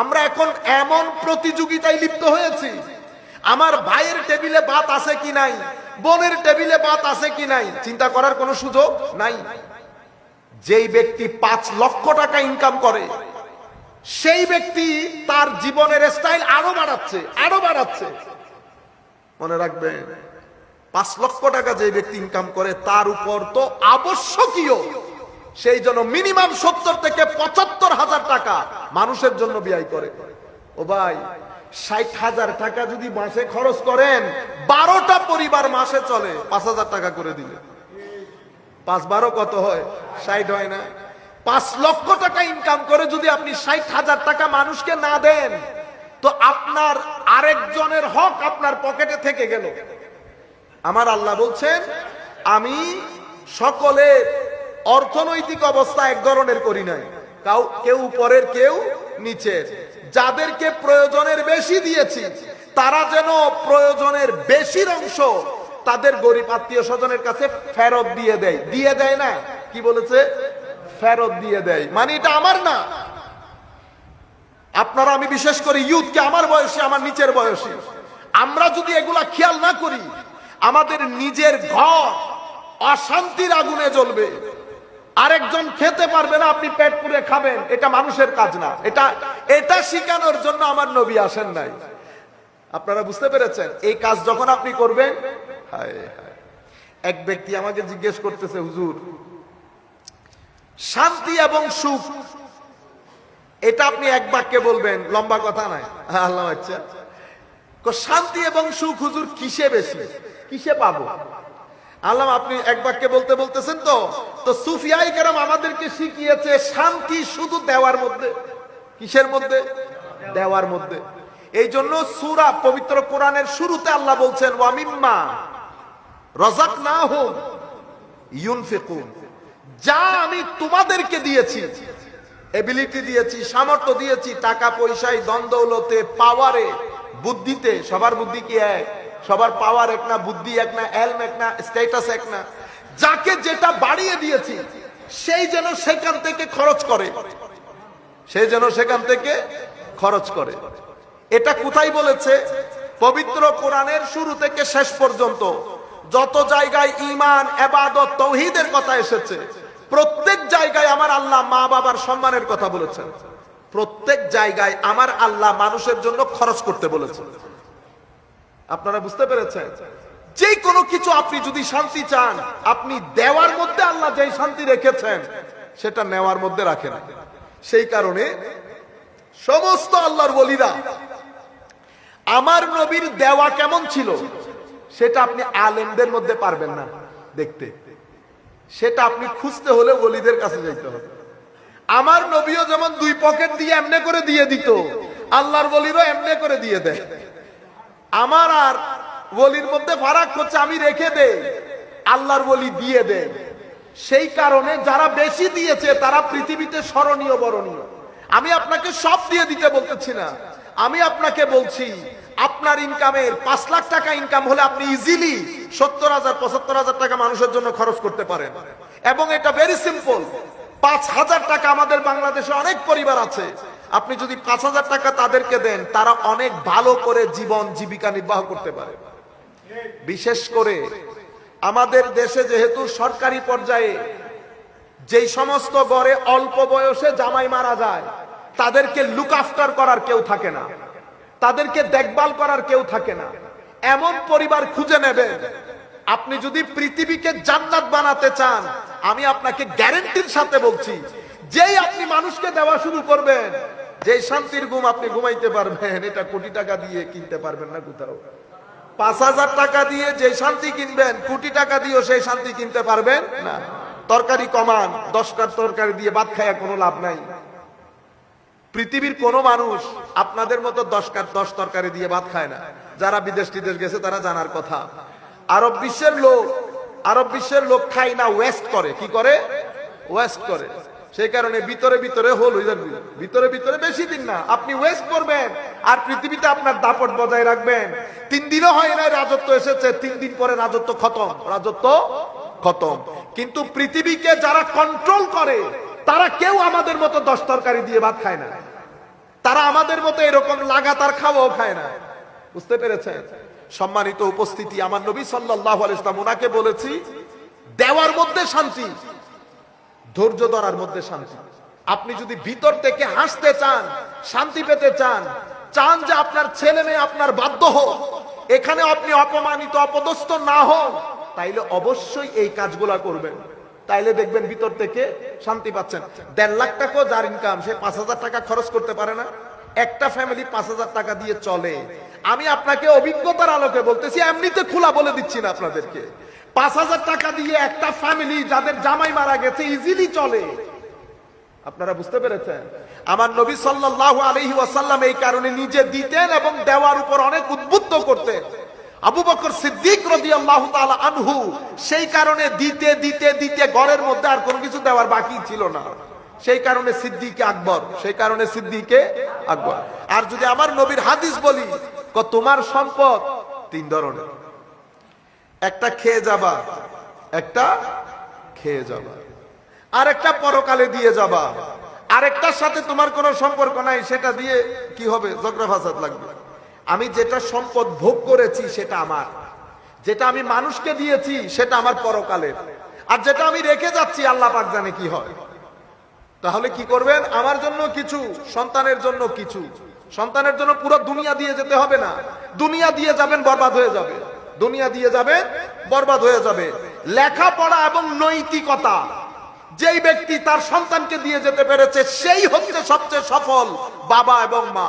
আমরা এখন এমন প্রতিযোগিতায় লিপ্ত হয়েছি। আমার ভাইয়ের টেবিলে ভাত আছে কি নাই? বোনের টেবিলে ভাত আছে কি নাই? চিন্তা করার কোনো সুযোগ নাই। যেই ব্যক্তি পাঁচ লক্ষ টাকা ইনকাম করে, সেই ব্যক্তি তার জীবনের স্টাইল আরও বাড়াচ্ছে আরও বাড়াচ্ছে। মনে রাখবেন, পাঁচ লক্ষ টাকা যে ব্যক্তি ইনকাম করে, তার উপর তো আবশ্যকীয় সেই জন্য মিনিমাম সত্তর থেকে পঁচাত্তর হাজার টাকা মানুষের জন্য ব্যয় করে। ও ভাই, ষাট হাজার টাকা যদি মাসে খরচ করেন, বারোটা পরিবার মাসে চলে, পাঁচ হাজার টাকা করে দিলে। পাঁচ বারো কত হয়? ষাট হয় না। পাঁচ লক্ষ টাকা ইনকাম করে যদি আপনি ষাট হাজার টাকা মানুষকে না দেন, তো আপনার আরেকজনের হক আপনার পকেটে থেকে গেল। আমার আল্লাহ বলছেন, আমি সকলে অর্থনৈতিক অবস্থা এক ধরনের করি নাই। কাউ কেউ উপরের, কেউ নিচের। যাদেরকে প্রয়োজনের বেশি দিয়েছি, তারা যেন প্রয়োজনের বেশির অংশ তাদের গরিব আত্মীয় স্বজনের কাছে ফেরত দিয়ে দেয়। দিয়ে দেয় না? কি বলেছে? ফেরত দিয়ে দেয়। মানে এটা আমার না। আপনারা আমি বিশেষ করে ইউথকে আমার বয়সী, আমার নিচের বয়সী। আমরা যদি এগুলা খেয়াল না করি, আমাদের নিজের ঘর অশান্তির আগুনে জ্বলবে। আরেকজন খেতে পারবে না, আপনি পেট পুরে খাবেন। এটা মানুষের কাজ না। এটা এটা শিখানোর জন্য আমার নবী আসেন নাই। আপনারা বুঝতে পেরেছেন? এই কাজ যখন আপনি করবেন। এক ব্যক্তি আমাকে জিজ্ঞেস করতেছে, হুজুর, শান্তি এবং সুখ, এটা আপনি এক বাক্যে বলবেন, লম্বা কথা নাই আল্লাহ আচ্ছা শান্তি এবং সুখ হুজুর কিসে বেশি? কিসে পাবো? আল্লাহ, আপনি এক বাক্যে বলতে বলতেছেন তো তো সুফিয়াই কেরাম আমাদেরকে শিখিয়েছে, শান্তি শুধু দেওয়ার মধ্যে। কিসের মধ্যে? দেওয়ার মধ্যে। এই জন্য সুরা পবিত্র কোরআনের শুরুতে আল্লাহ বলছেন ওয়ামিম্মা রজাক না হোক ইউনফিকুন। যা আমি তোমাদেরকে দিয়েছি, এবিলিটি দিয়েছি, সামর্থ্য দিয়েছি, টাকা পয়সায় দ্বন্দ্বলতে পাওয়ারে, বুদ্ধিতে, সবার বুদ্ধি কি এক? সবার পাওয়ার এক না, বুদ্ধি এক না এলম এক না স্ট্যাটাস এক না। যাকে যেটা বাড়িয়ে দিয়েছি, সেই যেন সেখান থেকে খরচ করে। সে যেন সেখান থেকে খরচ করে। এটা কোথায় বলেছে? পবিত্র কোরআনের শুরু থেকে শেষ পর্যন্ত। যত জায়গায় ইমান এবাদত তৌহিদের কথা এসেছে, প্রত্যেক জায়গায় আমার আল্লাহ মা বাবার সম্মানের কথা বলেছেন। প্রত্যেক জায়গায় আমার আল্লাহ মানুষের জন্য খরচ করতে বলেছেন। আপনারা বুঝতে পেরেছেন? যে কোনো কিছু আপনি যদি শান্তি চান, আপনি দেওয়ার মধ্যে আল্লাহ যেই শান্তি রেখেছেন, সেটা নেওয়ার মধ্যে রাখেন। সেই কারণে সমস্ত আল্লাহর বলিরা, আমার নবীর দেওয়া কেমন ছিল, সেটা আপনি আলেমদের মধ্যে পারবেন না দেখতে। সেটা আপনি খুঁজতে হলে ওলিদের কাছে যাইতে হবে। আমার নবীও যেমন দুই পকেট দিয়ে এমনে করে দিয়ে দিত, আল্লাহর বলিরও এমনে করে দিয়ে দেয়। আমার আর বলির মধ্যে ফারাক হচ্ছে, আমি রেখে দেই, আল্লাহর বলি দিয়ে দে সেই কারণে যারা বেশি দিয়েছে, তারা পৃথিবীতে স্মরণীয়, বরণীয়। আমি আপনাকে সব দিয়ে দিতে বলতেছি না। আমি আপনাকে বলছি, আপনার ইনকামের পাঁচ লাখ টাকা ইনকাম হলে আপনি ইজিলি সত্তর হাজার, পঁচাত্তর হাজার টাকা মানুষের জন্য খরচ করতে পারেন। এবং এটা ভেরি সিম্পল পাঁচ হাজার টাকা আমাদের বাংলাদেশে অনেক পরিবার আছে। আপনি যদি পাঁচ হাজার টাকা তাদেরকে দেন, তারা অনেক ভালো করে জীবন জীবিকা নির্বাহ করতে পারে। বিশেষ করে আমাদের দেশে যেহেতু সরকারি পর্যায়ে যেই সমস্ত গড়ে অল্প বয়সে জামাই মারা যায়, তাদেরকে লুক আফটার করার কেউ থাকে না। তাদেরকে দেখভাল করার কেউ থাকে না। এমন পরিবার খুঁজে নেবেন আপনি যদি পৃথিবীকে জান্নাত বানাতে চান, আমি আপনাকে গ্যারেন্টির সাথে বলছি, যেই আপনি মানুষকে দেওয়া শুরু করবেন যেই শান্তির ঘুম আপনি ঘুমাইতে পারবেন, এটা কোটি টাকা দিয়ে কিনতে পারবেন না কোথাও। পাঁচ হাজার টাকা দিয়ে যে শান্তি কিনবেন, কোটি টাকা দিয়েও সেই শান্তি কিনতে পারবেন না। তরকারি কমান, দশটার তরকারি দিয়ে ভাত খাইয়া কোনো লাভ নাই। পৃথিবীর কোন মানুষ আপনাদের মতো দশ কার দশ তরকারি দিয়ে ভাত খায় না। যারা বিদেশ টিদেশ গেছে, তারা জানার কথা। আরব বিশ্বের লোক, আরব বিশ্বের লোক খায় না ওয়েস্ট করে। কি করে? ওয়েস্ট করে। সেই কারণে ভিতরে ভিতরে হোল হয়ে যাবে। ভিতরে ভিতরে বেশি দিন না, আপনি ওয়েস্ট করবেন। আর পৃথিবীতে আপনার দাপট বজায় রাখবেন। তিন দিনও হয় না রাজত্ব এসেছে, তিন দিন পরে রাজত্ব খতম। রাজত্ব খতম। কিন্তু পৃথিবীকে যারা কন্ট্রোল করে, তারা কেউ আমাদের মতো দশ তরকারি দিয়ে ভাত খায় না। তারা আমাদের মতো এরকম লাগাতার খাওয়াও খায় না। বুঝতে পেরেছেন? সম্মানিত উপস্থিতি, আমার নবী সাল্লাহ ইসলাম ওনাকে বলেছি, দেওয়ার মধ্যে শান্তি ধৈর্য ধরার মধ্যে শান্তি। আপনি যদি ভিতর থেকে হাসতে চান, শান্তি পেতে চান চান যে আপনার ছেলে মেয়ে আপনার বাধ্য হোক, এখানে আপনি অপমানিত, অপদস্থ না হোক তাইলে অবশ্যই এই কাজগুলা করবেন। তাইলে দেখবেন ভিতর থেকে শান্তি পাচ্ছেন। দেড় লাখ টাকা যার ইনকাম সে পাঁচ হাজার টাকা খরচ করতে পারে না। একটা ফ্যামিলি পাঁচ হাজার টাকা দিয়ে চলে। আমি আপনাকে অভিজ্ঞতার আলোকে বলতেছি, এমনিতে খোলা বলে দিচ্ছি না আপনাদেরকে। পাঁচ হাজার টাকা দিয়ে একটা ফ্যামিলি যাদের জামাই মারা গেছে ইজিলি চলে। আপনারা বুঝতে পেরেছেন? আমার নবী সাল্লাল্লাহু আলাইহি ওয়াসাল্লাম এই কারণে নিজে দিতেন এবং দেওয়ার উপর অনেক উদ্বুদ্ধ করতেন। আবু বকর সিদ্দিক আনহু সেই কারণে দিতে দিতে দিতে ঘরের মধ্যে আর কোনো কিছু দেওয়ার বাকি ছিল না। সেই কারণে সিদ্দিকে আকবর, সেই কারণে সিদ্দিকে আকবর। আর যদি আমার নবীর হাদিস বলি তোমার সম্পদ তিন ধরনের। একটা খেয়ে যাবা, একটা খেয়ে যাবা। আর একটা পরকালে দিয়ে যাবা। আরেকটার সাথে তোমার কোনো সম্পর্ক নাই, সেটা দিয়ে কি হবে? লাগবে। আমি যেটা সম্পদ ভোগ করেছি, সেটা আমার। যেটা আমি মানুষকে দিয়েছি, সেটা আমার পরকালের। আর যেটা আমি রেখে যাচ্ছি, আল্লাহ পাক জানে কি হয়। তাহলে কি করবেন? আমার জন্য কিছু, সন্তানের জন্য কিছু। সন্তানের জন্য পুরো দুনিয়া দিয়ে যেতে হবে না। দুনিয়া দিয়ে যাবেন, বরবাদ হয়ে যাবে। দুনিয়া দিয়ে যাবে, বরবাদ হয়ে যাবে। লেখাপড়া এবং নৈতিকতা, যেই ব্যক্তি তার সন্তানকে দিয়ে যেতে পেরেছে, সেই হচ্ছে সবচেয়ে সফল বাবা এবং মা।